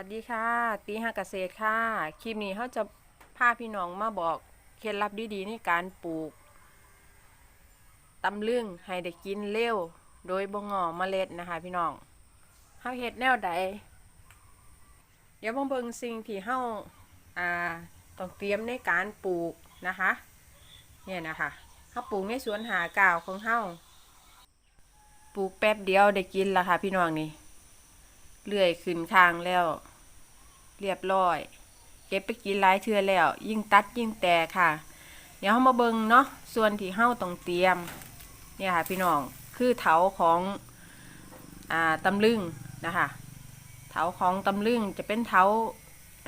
วัสดีค่ะ ตีห้าเกษตรค่ะ คลิปนี้เขาจะพาพี่น้องมาบอกเคล็ดลับดีๆในการปลูกตำลึงให้ได้กินเร็ว โดยบ่งอเมล็ดนะคะ พี่น้องเฮาเฮ็ดแนวใด เดี๋ยวมาเบิ่งสิ่งที่เฮาอ่าต้องเตรียมในการปลูกนะคะ เนี่ยนะคะเฮาปลูกในสวนหากาวของเฮาปลูกแป๊บเดียวได้กินละค่ะ พี่น้องนี่เลื่อยขึ้นคางแล้ว เรียบร้อย เก็บไปกินหลายเทือแล้ว ยิ่งตัดยิ่งแตกค่ะ เดี๋ยวเรามาเบิ่งเนาะส่วนที่เฮาต้องเตรียมเนี่ยค่ะพี่น้องคือเถาของอ่าตำลึงนะคะเถาของตำลึงจะเป็นเถา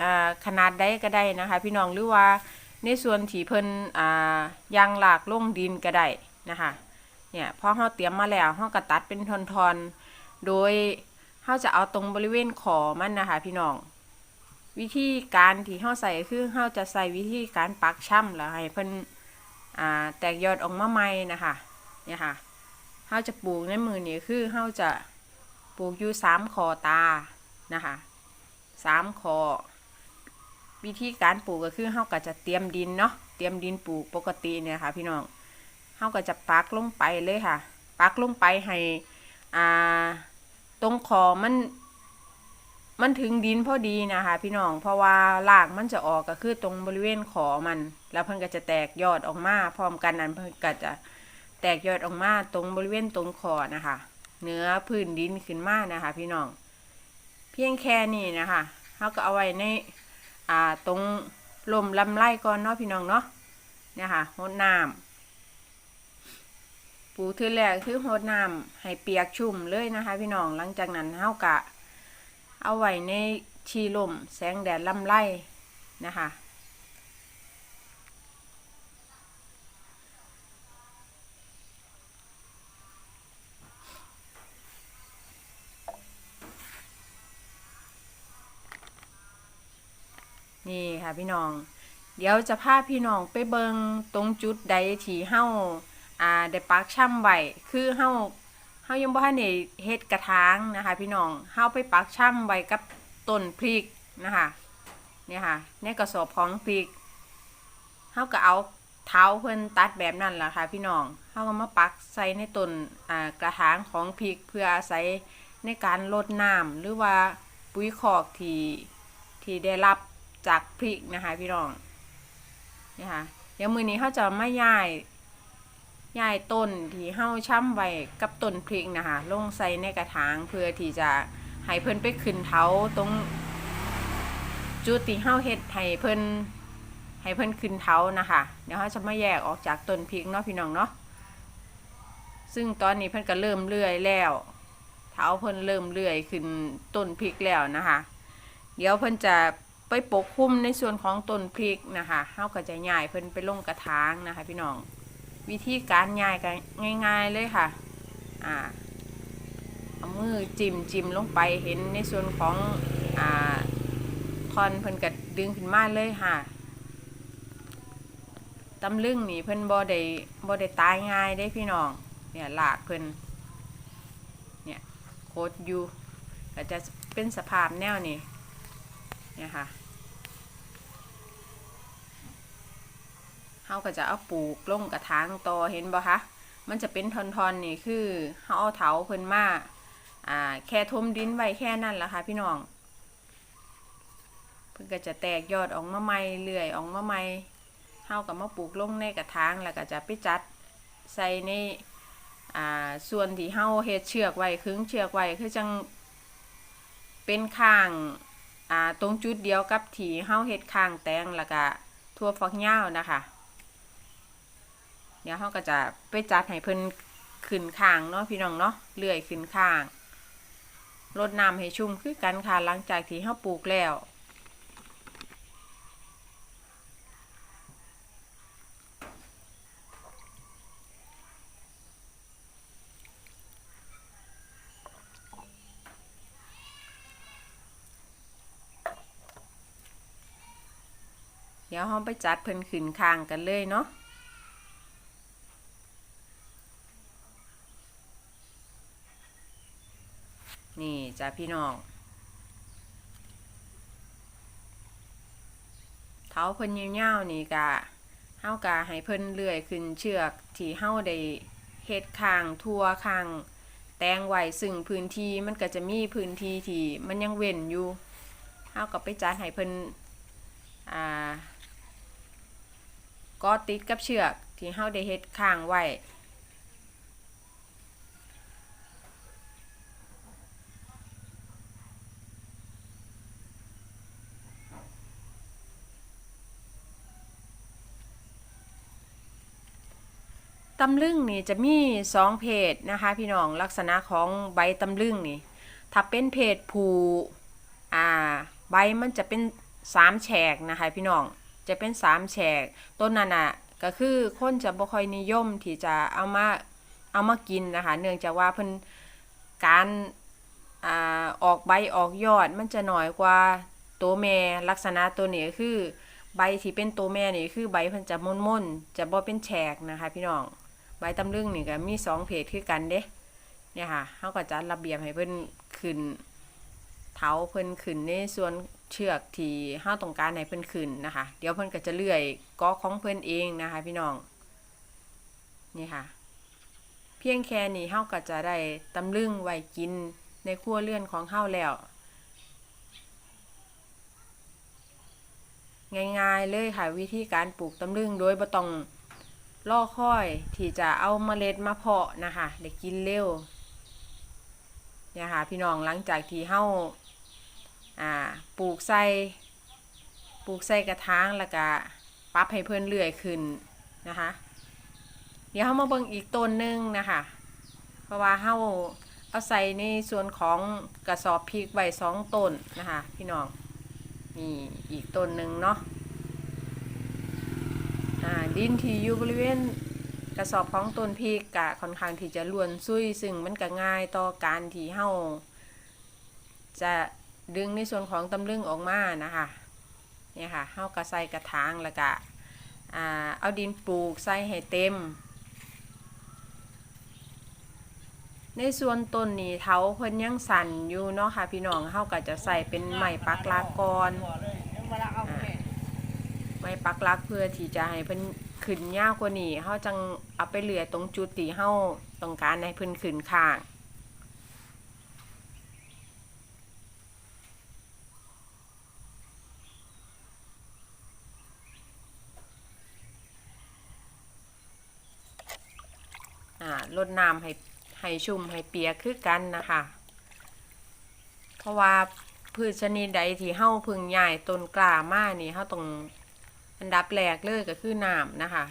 อ่าขนาดใดก็ได้นะคะ พี่น้องหรือว่าในส่วนที่เพิ่นอ่ายางหลากลงดินก็ได้นะคะเนี่ยพอเฮาเตรียมมาแล้วเฮาก็ตัดเป็นทอนๆโดยเขาจะเอาตรงบริเวณขอมันนะคะพี่น้อง วิธีการที่เขาใส่คือเขาจะใส่วิธีการปักช่ำแล้วให้เพิ่นอ่าแตกยอดออกมาใหม่นะคะเนี่ยค่ะเขาจะปลูกในมือนี้คือเขาจะปลูกอยู่สามคอตานะคะสามคอวิธีการปลูกก็คือเขาก็จะเตรียมดินเนาะเตรียมดินปลูกปกติเนี่ยค่ะ พี่น้องเขาก็จะปักลงไปเลยค่ะ ปักลงไปให้อ่าตรงคอมัน มันถึงดินพอดีนะคะ พี่น้องเพราะว่ารากมันจะออกก็คือตรงบริเวณขอมัน แล้วเพิ่นก็จะแตกยอดออกมาพร้อมกันนั้นเพิ่นก็จะแตกยอดออกมาตรงบริเวณตรงคอนะคะเนื้อพื้นดินขึ้นมานะคะ พี่น้อง เพียงแค่นี้นะคะเขาก็เอาไว้ในอ่าตรงลมลำไรก่อนเนาะพี่น้องเนาะเนี่ยค่ะรดน้ำปูทือแรกคือโฮดน้ำให้เปียกชุ่มเลยนะคะ พี่น้องหลังจากนั้นเฮากะ เอาไว้ในชีลมแสงแดดลำไรนะคะนี่ค่ะพี่น้อง เดี๋ยวจะพาพี่น้องไปเบิงตรงจุดใดที่เฮาอ่าได้ปักช่ำไว้คือเฮาายังบ่ทันได้เฮ็ดกระถางนะคะ พี่น้องเฮาไปปักช่ำไว้กับต้นพริกนะคะเนี่ยค่ะในกระสอบของพริกเฮาก็เอาเท้าเพิ่นตัดแบบนั้นล่ะค่ะ พี่น้องเฮาก็มาปักใส่ในต้นอ่ากระถางของพริกเพื่ออาศัยในการลดน้ำหรือว่าปุ๋ยคอกที่ที่ได้รับจากพริกนะคะ พี่น้องเนี่ยค่ะเดี๋ยวมือนี้เฮาจะไมาย้าย ย้ายต้นที่เฮาช่ำไว้กับต้นพริกนะคะลงใส่ในกระถางเพื่อที่จะให้เพิ่นไปขึ้นเท้าตรงจุดที่เฮาเฮ็ดให้เพิ่นให้เพิ่นขึ้นเท้านะคะเดี๋ยวเฮาจะมาแยกออกจากต้นพริกเนาะพี่น้องเนาะซึ่งตอนนี้เพิ่นก็เริ่มเลื่อยแล้วเท้าเพิ่นเริ่มเลื่อยขึ้นต้นพริกแล้วนะคะ เดี๋ยวเพิ่นจะไปปกคลุมในส่วนของต้นพริกนะคะเฮาก็จะย้ายเพิ่นไปลงกระถางนะคะ พี่น้อง วิธีการย้ายกันง่าย ๆเลยค่ะ อ่าเอามือจิ้มจิ้มลงไปเห็นในส่วนของอ่าทอนเพิ่นก็ดึงขึ้นมาเลยค่ะตำลึงนี่เพิ่นบ่ได้บ่ได้ตายง่ายได้พี่น้อง เนี่ยหลากเพิ่นเนี่ยโคตรอยู่ก็จะเป็นสภาพแนวนี้เนี่ยค่ะ เขาก็จะเอาปลูกลงกระถางต่อเห็นบ่คะมันจะเป็นทอนๆนี่คือเขาเอาเถาเพิ่นมาอ่าแค่ทมดินไว้แค่นั้นละค่ะพี่น้องเพิ่นก็จะแตกยอดออกมาใหม่เรื่อยออกมาใหม่เฮาก็มาปลูกลงในกระถางแล้วก็จะไปจัดใส่ในอ่าส่วนที่เฮาเฮ็ดเชือกไว้ขึงเชือกไว้คือจังเป็นข้างอ่าตรงจุดเดียวกับที่เฮาเฮ็ดข้างแตงแล้วก็ทั่วฟักยาวนะคะ ดี๋ยวเขาก็จะไปจัดให้เพิ่นขึ้นข้างเนาะพี่น้องเนาะเลื่อยขึ้นข้างรดน้ำให้ชุ่มคือกันค่ะหลังจากที่เขาปลูกแล้วเดี๋ยวเราไปจัดเพิ่นขึ้นข้างกันเลยเนาะ นี่จ้าพี่น้องเท้าเพิ่นยาวนี่กะเฮากะให้เพิ่นเลื่อยขึ้นเชือกที่เฮาได้เฮ็ดคางทั่วคางแตงไว้ซึ่งพื้นที่มันก็จะมีพื้นที่ที่มันยังเว้นอยู่เฮาก็ไปจัดให้เพิ่นอ่าก็ติดกับเชือกที่เฮาได้เฮ็ดคางไว้ ตำลึงนี่จะมีสองเพศนะคะพี่น้องลักษณะของใบตำลึงนี่ถ้าเป็นเพศผูอ่าใบมันจะเป็นสามแฉกนะคะพี่น้องจะเป็นสามแฉกต้นนั้นอะก็คือคนจะบ่ค่อยนิยมที่จะเอามาเอามากินนะคะเนื่องจากว่าเพิ่นการอ่าออกใบออกยอดมันจะน้อยกว่าตัวแม่ลักษณะตัวนี้คือใบที่เป็นตัวแม่นี่คือใบเพิ่นจะม่นๆจะบ่เป็นแฉกนะคะพี่น้อง ใบตำลึงนี่ก็มีสองเพจคือกันเด้เนี่ยค่ะเขาก็จัดระเบียบให้เพิ่นขึ้นเท้าเพิ่นขึ้นในส่วนเชือกที่เฮาต้องการให้เพิ่นขึ้นนะคะ เดี๋ยวเพิ่นก็จะเลื่อยกาะของเพิ่นเองนะคะ พี่น้องนี่ค่ะ เพียงแค่นี้เฮาก็จะได้ตำลึงไว้กินในครัวเรือนของเฮาแล้วง่ายๆเลยค่ะวิธีการปลูกตำลึงโดยบ่ต้อง ล่อค่อยที่จะเอาเมล็ดมาเพาะนะคะได้กินเร็วเนี่ยค่ะพี่น้องหลังจากที่เฮาอ่าปลูกใส่ปลูกใส่กระถางแล้วก็ปรับให้เพื่อนเลื่อยขึ้นนะคะ เดี๋ยวเฮามาเบิ่งอีกต้นหนึงนะคะ เพราะว่าเฮาเอาใส่ในส่วนของกระสอบพริกไว้สองต้นนะคะ พี่น้องนี่อีกต้นหนึ่งเนาะ ดินที่อยู่บริเวณกระสอบของต้นพริกกะค่อนข้างที่จะล้วนซุยซึ่งมันก็ง่ายต่อการที่เฮาจะดึงในส่วนของตำลึงออกมานะคะเนี่ยค่ะเฮาก็ใส่กระถางแล้วก็เอาดินปลูกใส่ให้เต็ม ในส่วนต้นนี้เท้าเพิ่นยังสั่นอยู่เนาะค่ะพี่น้องเฮาก็จะใส่เป็นไม้ปักลากร ไว้ปักลักเพื่อที่จะให้เพิ่นขึ้นยาวกว่านี้เฮาจังเอาไปเหลือตรงจุดที่เฮาต้องการให้เพิ่นขึ้นข้างอ่ารดน้ำให้ให้ชุ่มให้เปียกคือกันนะคะ เพราะว่าพืชชนิดใดที่เฮาพึงใหญ่ต้นกล้ามากนี่เฮาต้อง อันดับแรกเลยก็คือน้ำนะคะ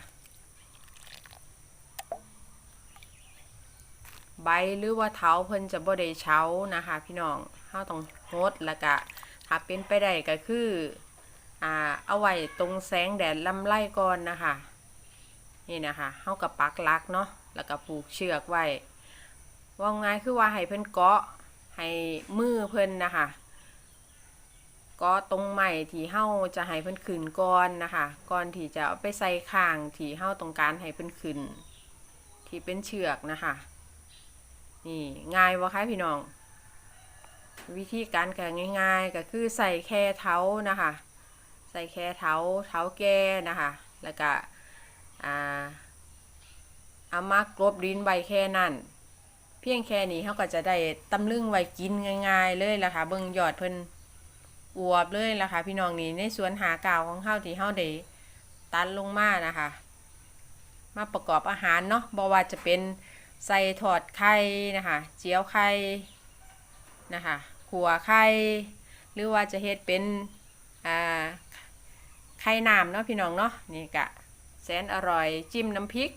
ใบหรือว่าเท้าเพิ่นจะบ่ได้เช้านะคะ พี่น้องเฮาต้องโฮดแล้วก็ถ้าเป็นไปได้ก็คืออ่าเอาไว้ตรงแสงแดดลำไรก่อนนะคะนี่นะคะเฮากับปักลักเนาะแล้วก็ผูกเชือกไว้ว่าง่ายคือว่าให้เพิ่นเกาะให้มือเพิ่นนะคะ ก็ตรงใหม่ที่เฮาจะให้เพิ่นขึ้นก่อนนะคะก่อนที่จะเอาไปใส่ข้างที่เฮาต้องการให้เพิ่นขึ้น ที่เป็นเชือกนะคะนี่ง่ายวะคะพี่น้อง วิธีการก็ง่ายๆก็คือใส่แค่เท้านะคะ ใส่แค่เท้าเท้าแก่นะคะ แล้วก็อ่าเอามากรบดินใบแค่นั้นเพียงแค่นี้เขาก็จะได้ตำลึงไว้กินง่าย ๆ เลยล่ะค่ะเบิ่งยอดเพิ่น อวบเลยล่ะค่ะพี่น้องนี่ในสวนหากาวของเฮาที่เฮาได้ตัดลงมานะคะ มาประกอบอาหารเนาะบ่ว่าจะเป็นใส่ทอดไข่นะคะ เจียวไข่นะคะขัวไข่หรือว่าจะเฮ็ดเป็นอ่าไข่น้ำเนาะพี่น้องเนาะนี่กะแสนอร่อยจิ้มน้ำพริก